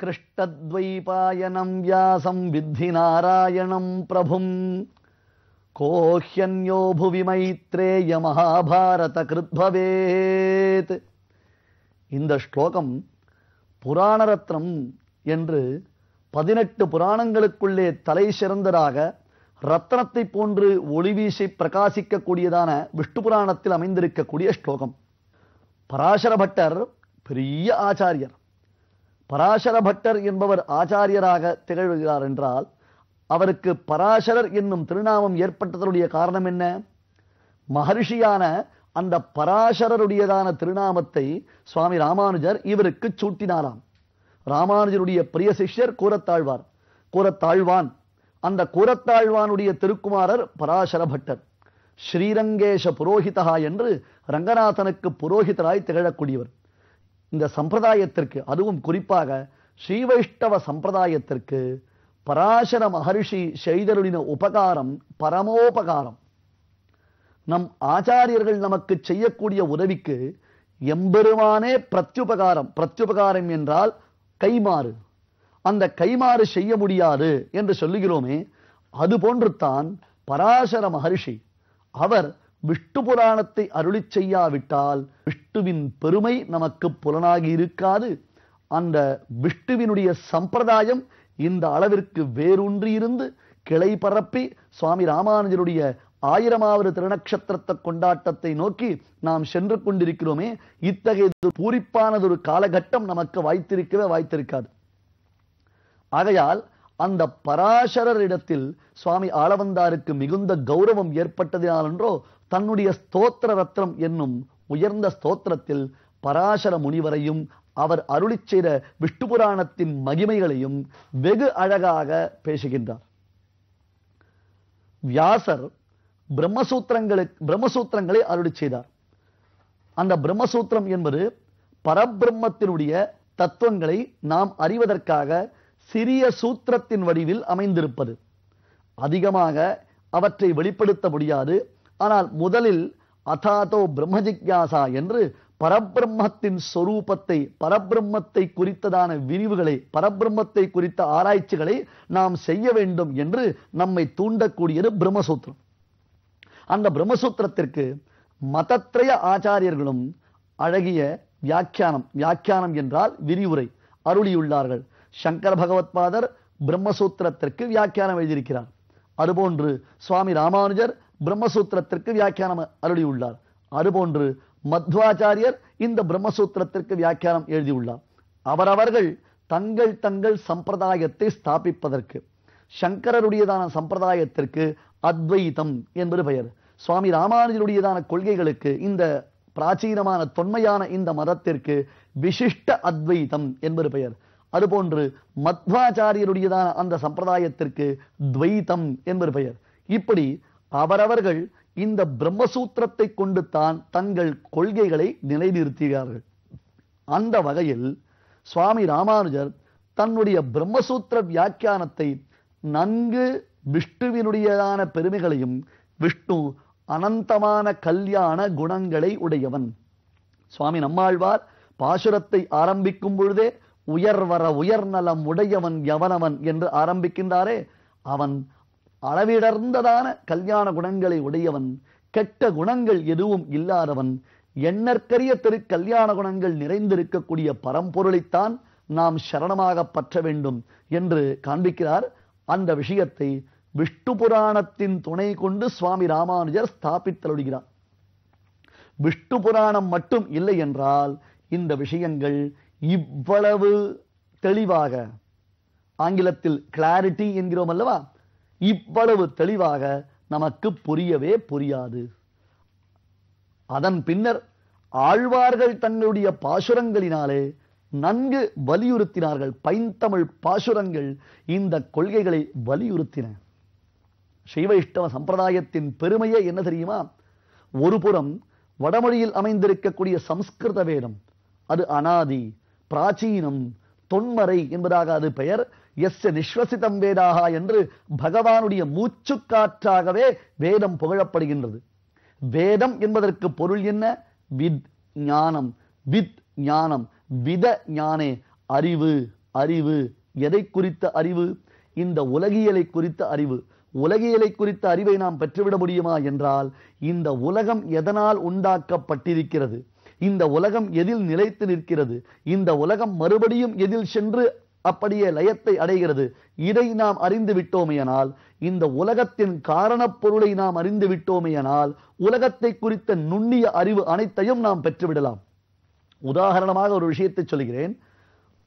कृष्णद्वैपायनं व्यासं विद्धि नारायणं प्रभुं। कोह्यन्यो भुवि மைத்ரேய இந்த ஸ்லோகம் புராணரத்னம் என்று பதினெட்டு புராணங்களுக்குள்ளே தலை சிறந்ததாக ரத்னத்தை போன்று ஒளிவீசி பிரகாசிக்கக்கூடியதான விஷ்ணு புராணத்தில் அமைந்திருக்கக்கூடிய ஸ்லோகம். பராசர பட்டர் பெரிய ஆச்சாரியர். பராசர பட்டர் என்பவர் ஆச்சாரியராக திகழ்கிறார் என்றால் அவருக்கு பராசரர் என்னும் திருநாமம் ஏற்பட்டதனுடைய காரணம் என்ன? மகர்ஷியான அந்த பராசரருடையதான திருநாமத்தை சுவாமி ராமானுஜர் இவருக்கு சூட்டினாராம். ராமானுஜருடைய பிரிய சிஷ்யர் கூரத்தாழ்வார் கூரத்தாழ்வான் அந்த கூரத்தாழ்வானுடைய திருக்குமாரர் பராசர பட்டர் ஸ்ரீரங்கேஷ புரோஹிதா என்று ரங்கநாதனுக்கு புரோஹிதராய் திகழக்கூடியவர். இந்த சம்பிரதாயத்திற்கு அதுவும் குறிப்பாக ஸ்ரீ வைஷ்ணவ சம்பிரதாயத்திற்கு பராசர மகர்ஷி செய்தருளின உபகாரம் பரமோபகாரம். நம் ஆச்சாரியர்கள் நமக்கு செய்யக்கூடிய உதவிக்கு எம்பெருமானே பிரத்யுபகாரம் பிரத்யுபகாரம் என்றால் கைமாறு அந்த கைமாறு செய்ய முடியாது என்று சொல்லுகிறோமே அதுபோன்று தான் பராசர மகர்ஷி அவர் விஷ்ணு புராணத்தை அருளி செய்யாவிட்டால் விஷ்ணுவின் பெருமை நமக்கு புலனாகி இருக்காது. அந்த விஷ்ணுவினுடைய சம்பிரதாயம் இந்த அளவிற்கு வேரூன்றி இருந்து கிளை பரப்பி சுவாமி ராமானுஜருடைய ஆயிரமாவது திருநக்ஷத்திரத்த கொண்டாட்டத்தை நோக்கி நாம் சென்று கொண்டிருக்கிறோமே இத்தகைய பூரிப்பானதொரு காலகட்டம் நமக்கு வாய்த்திருக்கவே வாய்த்திருக்காது. ஆகையால் அந்த பராசரரிடத்தில் சுவாமி ஆளவந்தாருக்கு மிகுந்த கௌரவம் ஏற்பட்டதினாலன்றோ தன்னுடைய ஸ்தோத்திர ரத்னம் என்னும் உயர்ந்த ஸ்தோத்திரத்தில் பராசர முனிவரையும் அவர் அருளிச் செய்த விஷ்ணு புராணத்தின் மகிமைகளையும் வெகு அழகாக பேசுகின்றார். வியாசர் பிரம்மசூத்திரங்களுக்கு பிரம்மசூத்திரங்களை அருளி செய்தார். அந்த பிரம்மசூத்திரம் என்பது பரபிரம்மத்தினுடைய தத்துவங்களை நாம் அறிவதற்காக சிறிய சூத்திரத்தின் வடிவில் அமைந்திருப்பது. அதிகமாக அவற்றை வெளிப்படுத்த முடியாது. ஆனால் முதலில் அதாதோ பிரம்மஜிக்யாசா என்று பரபிரம்மத்தின் சொரூபத்தை பரபிரம்மத்தை குறித்ததான விரிவுகளை பரபிரம்மத்தை குறித்த ஆராய்ச்சிகளை நாம் செய்ய வேண்டும் என்று நம்மை தூண்டக்கூடியது பிரம்மசூத்திரம். அந்த பிரம்மசூத்திரத்திற்கு மதத்திரய ஆச்சாரியர்களும் அழகிய வியாக்கியானம் வியாக்கியானம் என்றால் விரிவுரை அருளியுள்ளார்கள். சங்கர பகவத்பாதர் பிரம்மசூத்திரத்திற்கு வியாக்கியானம் எழுதியிருக்கிறார். அதுபோன்று சுவாமி ராமானுஜர் பிரம்மசூத்திரத்திற்கு வியாக்கியானம் அருளியுள்ளார். அதுபோன்று மத்வாச்சாரியர் இந்த பிரம்மசூத்திரத்திற்கு வியாக்கியானம் எழுதியுள்ளார். அவரவர்கள் தங்கள் தங்கள் சம்பிரதாயத்தை ஸ்தாபிப்பதற்கு சங்கரருடையதான சம்பிரதாயத்திற்கு அத்வைதம் என்பது பெயர். சுவாமி ராமானுஜருடையதான கொள்கைகளுக்கு இந்த பிராச்சீனமான தொன்மையான இந்த மதத்திற்கு விசிஷ்ட அத்வைதம் என்பது பெயர். அதுபோன்று மத்வாச்சாரியருடையதான அந்த சம்பிரதாயத்திற்கு துவைதம் என்பது பெயர். இப்படி அவரவர்கள் இந்த பிரம்மசூத்திரத்தை கொண்டு தான் தங்கள் கொள்கைகளை நிலைநிறுத்துகிறார்கள் அந்த வகையில் சுவாமி ராமானுஜர் தன்னுடைய பிரம்மசூத்திர வியாக்கியானத்தை நன்கு விஷ்ணுவினுடையதான பெருமைகளையும் விஷ்ணு அனந்தமான கல்யாண குணங்களை உடையவன். சுவாமி நம்மாழ்வார் பாசுரத்தை ஆரம்பிக்கும் பொழுதே உயர்வர உயர்நலம் உடையவன் எவனவன் என்று ஆரம்பிக்கின்றாரே. அவன் அளவிடர்ந்ததான கல்யாண குணங்களை உடையவன் கெட்ட குணங்கள் எதுவும் இல்லாதவன் எண்ணற்கரிய திரு கல்யாண குணங்கள் நிறைந்திருக்கக்கூடிய பரம்பொருளைத்தான் நாம் சரணமாக பற்ற வேண்டும் என்று காண்பிக்கிறார். அந்த விஷயத்தை விஷ்ணு புராணத்தின் துணை கொண்டு சுவாமி ராமானுஜர் ஸ்தாபித்தலுடுகிறார். விஷ்ணு புராணம் மட்டும் இல்லை என்றால் இந்த விஷயங்கள் இவ்வளவு தெளிவாக ஆங்கிலத்தில் கிளாரிட்டி என்கிறோம் அல்லவா? இவ்வளவு தெளிவாக நமக்கு புரியவே புரியாது. அதன் பின்னர் ஆழ்வார்கள் தங்களுடைய பாசுரங்களினாலே நன்கு வலியுறுத்தினார்கள். பைந்தமிழ் பாசுரங்கள் இந்த கொள்கைகளை வலியுறுத்தின. ஸ்ரீவைஷ்ணவ சம்பிரதாயத்தின் பெருமையே என்ன தெரியுமா? ஒரு புறம் வடமொழியில் அமைந்திருக்கக்கூடிய சம்ஸ்கிருத வேதம் அது அனாதி பிராச்சீனம் தொன்மறை என்பதாக அது பெயர். எஸ் நிஸ்வசிதம் வேதாக என்று பகவானுடைய மூச்சுக்காற்றாகவே வேதம் புகழப்படுகின்றது. வேதம் என்பதற்கு பொருள் என்ன? வித் ஞானம். வித் ஞானம். வித ஞானே. அறிவு. அறிவு. எதை குறித்த அறிவு? இந்த உலகியலை குறித்த அறிவு. உலகியலை குறித்த அறிவை நாம் பெற்றுவிட முடியுமா என்றால் இந்த உலகம் எதனால் உண்டாக்கப்பட்டிருக்கிறது? இந்த உலகம் எதில் நிலைத்து நிற்கிறது? இந்த உலகம் மறுபடியும் எதில் சென்று அப்படியே லயத்தை அடைகிறது? இதை நாம் அறிந்து விட்டோமையனால் இந்த உலகத்தின் காரணப் பொருளை நாம் அறிந்து விட்டோமையனால் உலகத்தை குறித்த நுண்ணிய அறிவு அனைத்தையும் நாம் பெற்றுவிடலாம். உதாரணமாக ஒரு விஷயத்தை சொல்கிறேன்.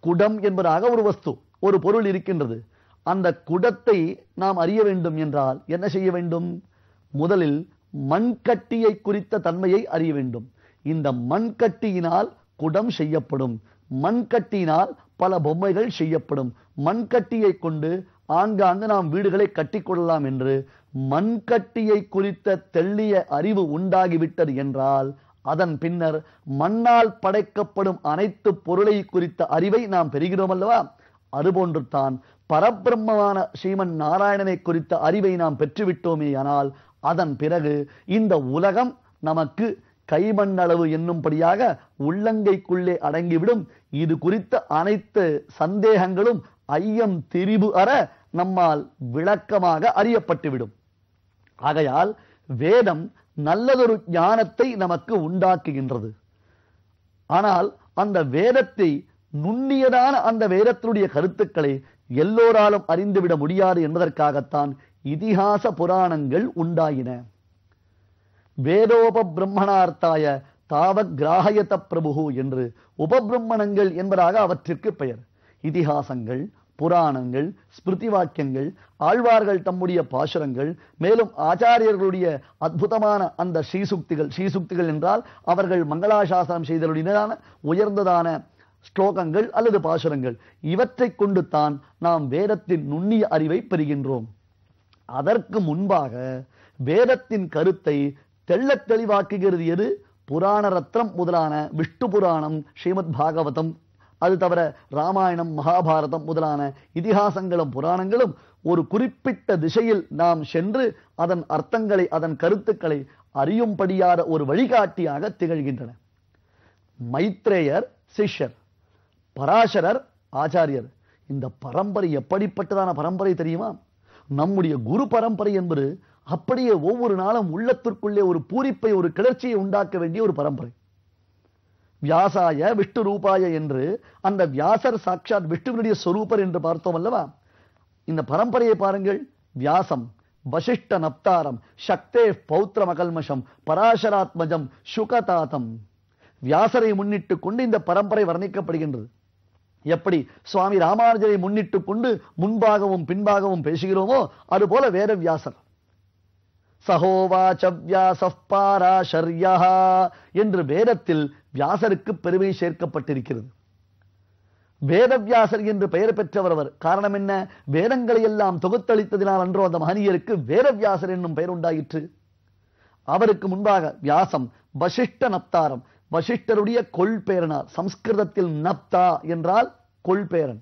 குடம் என்பதாக ஒரு வஸ்து ஒரு பொருள் இருக்கின்றது. அந்த குடத்தை நாம் அறிய வேண்டும் என்றால் என்ன செய்ய வேண்டும்? முதலில் மண்கட்டியை குறித்த தன்மையை அறிய வேண்டும். இந்த மண்கட்டியினால் குடம் செய்யப்படும். மண்கட்டியினால் பல பொம்மைகள் செய்யப்படும். மண்கட்டியை கொண்டு ஆங்காங்கு நாம் வீடுகளை கட்டிக்கொள்ளலாம் என்று மண்கட்டியை குறித்த தெள்ளிய அறிவு உண்டாகிவிட்டது என்றால் அதன் பின்னர் மண்ணால் படைக்கப்படும் அனைத்து பொருளை குறித்த அறிவை நாம் பெறுகிறோம் அல்லவா? அதுபோன்று தான் பரபிரம்மமான ஸ்ரீமன் நாராயணனை குறித்த அறிவை நாம் பெற்றுவிட்டோமே ஆனால் அதன் பிறகு இந்த உலகம் நமக்கு கைமண்ணளவு என்னும்படியாக உள்ளங்கைக்குள்ளே அடங்கிவிடும். இது குறித்த அனைத்து சந்தேகங்களும் ஐயம் திரிபு அற நம்மால் விளக்கமாக அறியப்பட்டுவிடும். ஆகையால் வேதம் நல்லதொரு ஞானத்தை நமக்கு உண்டாக்குகின்றது. ஆனால் அந்த வேதத்தை நுண்ணியதான அந்த வேதத்தினுடைய கருத்துக்களை எல்லோராலும் அறிந்துவிட முடியாது என்பதற்காகத்தான் இதிகாச புராணங்கள் உண்டாயின. வேதோப பிரம்மணார்த்தாய தாவத் கிராகயத பிரபு என்று உபபிரம்மணங்கள் என்பதாக அவற்றிற்கு பெயர். இதிகாசங்கள் புராணங்கள் ஸ்மிருதி வாக்கியங்கள் ஆழ்வார்கள் தம்முடைய பாசுரங்கள் மேலும் ஆச்சாரியர்களுடைய அற்புதமான அந்த ஸ்ரீசுக்திகள் ஸ்ரீசுக்திகள் என்றால் அவர்கள் மங்களாசாசனம் செய்தலுடையதான உயர்ந்ததான ஸ்லோகங்கள் அல்லது பாசுரங்கள். இவற்றை கொண்டு தான் நாம் வேதத்தின் நுண்ணிய அறிவை பெறுகின்றோம். அதற்கு முன்பாக வேதத்தின் கருத்தை தெள்ளத் தெளிவாக்குகிறது எது? புராண ரத்னம் முதலான விஷ்ணு புராணம் ஸ்ரீமத் பாகவதம். அது தவிர ராமாயணம் மகாபாரதம் முதலான இதிகாசங்களும் புராணங்களும் ஒரு குறிப்பிட்ட திசையில் நாம் சென்று அதன் அர்த்தங்களை அதன் கருத்துக்களை அறியும்படியாத ஒரு வழிகாட்டியாக திகழ்கின்றன. மைத்ரேயர் சிஷ்யர் பராசரர் ஆச்சாரியர். இந்த பரம்பரை எப்படிப்பட்டதான பரம்பரை தெரியுமா? நம்முடைய குரு பரம்பரை என்பது அப்படியே ஒவ்வொரு நாளும் உள்ளத்திற்குள்ளே ஒரு பூரிப்பை ஒரு கிளர்ச்சியை உண்டாக்க வேண்டிய ஒரு பரம்பரை. வியாசாய விஷ்ணு ரூபாய என்று அந்த வியாசர் சாட்சாத் விஷ்ணுவினுடைய சொரூபர் என்று பார்த்தோம் அல்லவா? இந்த பரம்பரையை பாருங்கள். வியாசம் வசிஷ்ட நப்தாரம் சக்தே பௌத்திர மகல்மஷம் பராசராத்மஜம் சுகதாதம். வியாசரை முன்னிட்டு கொண்டு இந்த பரம்பரை வர்ணிக்கப்படுகின்றது. எப்படி? சுவாமி ராமானுஜரை முன்னிட்டு கொண்டு முன்பாகவும் பின்பாகவும் பேசுகிறோமோ அதுபோல வேத வியாசர். சகோவாச்ச வியாசப் பாராசர்யா என்று வேதத்தில் வியாசருக்கு பெருமை சேர்க்கப்பட்டிருக்கிறது. வேதவியாசர் என்று பெயர் பெற்றவர் அவர் காரணம் என்ன? வேதங்களை எல்லாம் தொகுத்தளித்ததினால் அன்றோ அந்த மகனியருக்கு வேதவியாசர் என்னும் பெயர் உண்டாயிற்று. அவருக்கு முன்பாக வியாசம் வசிஷ்ட நப்தாரம் வசிஷ்டருடைய கொள்பேரனார் சம்ஸ்கிருதத்தில் நப்தா என்றால் கொள்பேரன்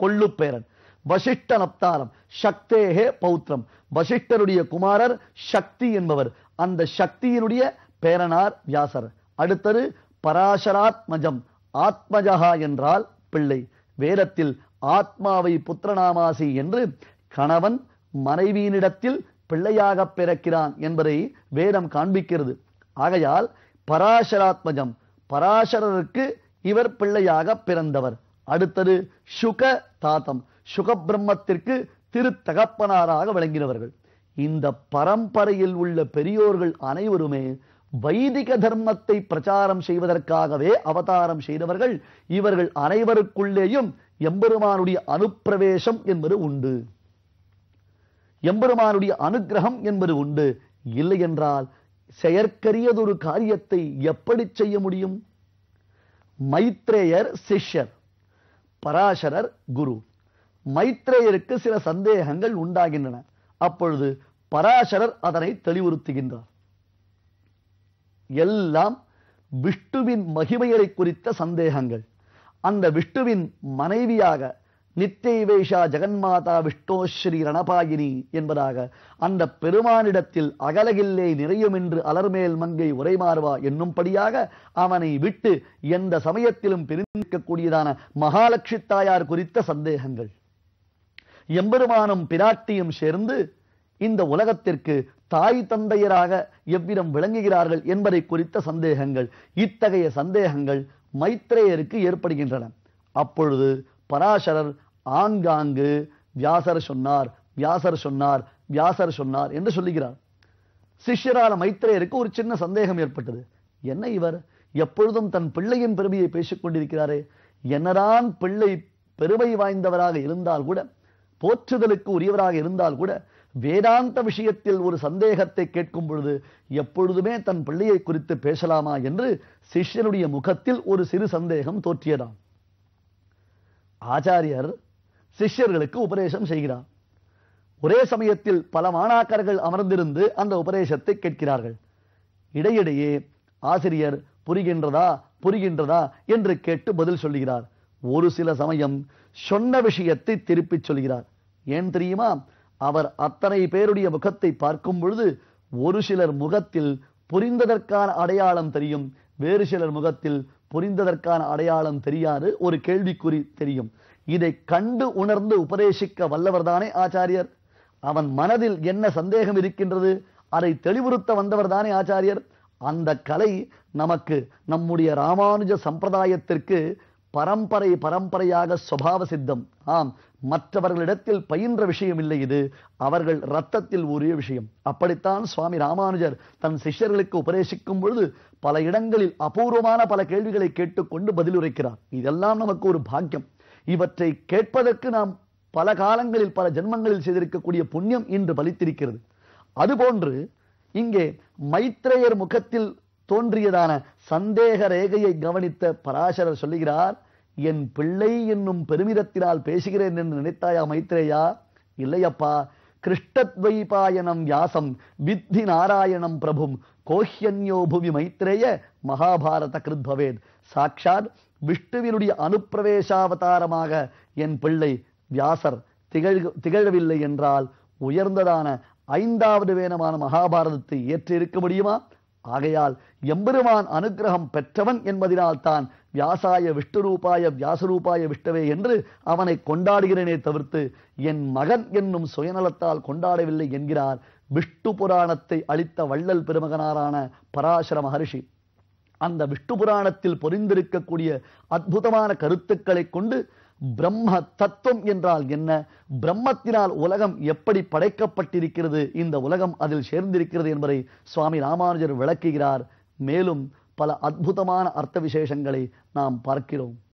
கொள்ளுப்பேரன் வசிஷ்ட நப்தாரம் சக்தேகே பௌத்திரம். வசிஷ்டருடைய குமாரர் சக்தி என்பவர். அந்த சக்தியினுடைய பேரனார் வியாசர். அடுத்தது பராசராத்மஜம். ஆத்மஜகா என்றால் பிள்ளை. வேதத்தில் ஆத்மாவை புத்திரநாமாசி என்று கணவன் மனைவியினிடத்தில் பிள்ளையாக பிறக்கிறான் என்பதை வேதம் காண்பிக்கிறது. ஆகையால் பராசராத்மஜம். பராசரருக்கு இவர் பிள்ளையாக பிறந்தவர். அடுத்தது சுக தாத்தம் சுக பிரம்மத்திற்கு திருத்தகப்பனாராக விளங்கினவர்கள். இந்த பரம்பரையில் உள்ள பெரியோர்கள் அனைவருமே வைதிக தர்மத்தை பிரச்சாரம் செய்வதற்காகவே அவதாரம் செய்தவர்கள். இவர்கள் அனைவருக்குள்ளேயும் எம்பெருமானுடைய அனுப்பிரவேசம் என்பது உண்டு. எம்பெருமானுடைய அனுகிரகம் என்பது உண்டு. இல்லை என்றால் செயற்கரியதொரு காரியத்தை எப்படி செய்ய முடியும்? மைத்ரேயர் சிஷ்யர் பராசரர் குரு. மைத்ரேயருக்கு சில சந்தேகங்கள் உண்டாகின்றன. அப்பொழுது பராசரர் அதனை தெளிவுறுத்துகின்றார். எல்லாம் விஷ்ணுவின் மகிமையை குறித்த சந்தேகங்கள். அந்த விஷ்ணுவின் மனைவியாக நித்தியவேஷா ஜெகன்மாதா விஷ்ணோஸ்ரீ ரணபாயினி என்பதாக அந்த பெருமானிடத்தில் அகலகில்லே நிறையும் என்று அலர்மேல் மங்கை உரைமாறுவா என்னும்படியாக அவனை விட்டு எந்த சமயத்திலும் பிரிந்திருக்கக்கூடியதான மகாலட்சுமி தாயார் குறித்த சந்தேகங்கள். எம்பெருமானும் பிராட்டியும் சேர்ந்து இந்த உலகத்திற்கு தாய் தந்தையராக எவ்விதம் விளங்குகிறார்கள் என்பதை குறித்த சந்தேகங்கள் இத்தகைய சந்தேகங்கள் மைத்ரேயருக்கு ஏற்படுகின்றன. அப்பொழுது பராசரர் ஆங்காங்கு வியாசர் சொன்னார் வியாசர் சொன்னார் வியாசர் சொன்னார் என்று சொல்லுகிறார். சிஷ்யரான மைத்ரேயருக்கு ஒரு சின்ன சந்தேகம் ஏற்பட்டது. என்ன இவர்? எப்பொழுதும் தன் பிள்ளையின் பெருமையை பேசிக் கொண்டிருக்கிறாரே என்னதான் பிள்ளை பெருமை வாய்ந்தவராக இருந்தால் கூட போற்றுதலுக்கு உரியவராக இருந்தால் கூட வேதாந்த விஷயத்தில் ஒரு சந்தேகத்தை கேட்கும் பொழுது எப்பொழுதுமே தன் பிள்ளையை குறித்து பேசலாமா என்று சிஷ்யனுடைய முகத்தில் ஒரு சிறு சந்தேகம் தோற்றியதாம். ஆச்சாரியர் சிஷ்யர்களுக்கு உபதேசம் செய்கிறார். ஒரே சமயத்தில் பல மாணாக்கர்கள் அமர்ந்திருந்து அந்த உபதேசத்தை கேட்கிறார்கள். இடையிடையே ஆசிரியர் புரிகின்றதா? புரிகின்றதா? என்று கேட்டு பதில் சொல்லுகிறார் ஒரு சில சமயம் சொன்ன விஷயத்தை திருப்பிச் சொல்கிறார். ஏன் தெரியுமா? அவர் அத்தனை பேருடைய முகத்தை பார்க்கும் பொழுது ஒரு சிலர் முகத்தில் புரிந்ததற்கான அடையாளம் தெரியும் வேறு சிலர் முகத்தில் புரிந்ததற்கான அடையாளம் தெரியாது ஒரு கேள்விக்குறி தெரியும். இதை கண்டு உணர்ந்து உபதேசிக்க வல்லவர்தானே ஆச்சாரியர்? அவன் மனதில் என்ன சந்தேகம் இருக்கின்றது? அதை தெளிவுறுத்த வந்தவர்தானே ஆச்சாரியர்? அந்த கலை நமக்கு நம்முடைய ராமானுஜ சம்பிரதாயத்திற்கு பரம்பரை பரம்பரையாக சுவாவ சித்தம் ஆம் மற்றவர்களிடத்தில் பயின்ற விஷயம் இல்லை இது. அவர்கள் ரத்தத்தில் ஊறிய விஷயம். அப்படித்தான் சுவாமி ராமானுஜர் தன் சிஷ்யர்களுக்கு உபதேசிக்கும் பொழுது பல இடங்களில் அபூர்வமான பல கேள்விகளை கேட்டுக்கொண்டு பதிலுரைக்கிறார். இதெல்லாம் நமக்கு ஒரு பாக்கியம். இவற்றை கேட்பதற்கு நாம் பல காலங்களில் பல ஜென்மங்களில் செய்திருக்கக்கூடிய புண்ணியம் இன்று பலித்திருக்கிறது. அதுபோன்று இங்கே மைத்ரேயர் முகத்தில் தோன்றியதான சந்தேக ரேகையை கவனித்த பராசரர் சொல்லுகிறார் என் பிள்ளை என்னும் பெருமிதத்தினால் பேசுகிறேன் என்று நினைத்தாயா மைத்ரேயா? இல்லையப்பா. கிருஷ்டத்வைபாயனம் வியாசம் வித்தி நாராயணம் பிரபும் கோஹ்யன்யோ புவி மைத்ரேய மகாபாரத கிருத்பவேத் சாட்சாத் விஷ்ணுவினுடைய அனுப்பிரவேசாவதாரமாக என் பிள்ளை வியாசர் திகழ் திகழவில்லை என்றால் உயர்ந்ததான ஐந்தாவது வேணமான மகாபாரதத்தை ஏற்றிருக்க முடியுமா? ஆகையால் எம்பெருமான் அனுகிரகம் பெற்றவன் என்பதினால்தான் வியாசாய விஷ்ணுரூபாய வியாசரூபாய விஷ்ணவே என்று அவனை கொண்டாடுகிறேனே தவிர்த்து என் மகன் என்னும் சுயநலத்தால் கொண்டாடவில்லை என்கிறார். விஷ்ணு புராணத்தை அளித்த வள்ளல் பெருமகனாரான பராசர மகர்ஷி. அந்த விஷ்ணு புராணத்தில் பொறிந்திருக்கக்கூடிய அற்புதமான கருத்துக்களை கொண்டு பிரம்ம தத்துவம் என்றால் என்ன? பிரம்மத்தினால் உலகம் எப்படி படைக்கப்பட்டிருக்கிறது? இந்த உலகம் அதில் சேர்ந்திருக்கிறது என்பதை சுவாமி ராமானுஜர் விளக்குகிறார். மேலும் பல அற்புதமான அர்த்த விசேஷங்களை நாம் பார்க்கிறோம்.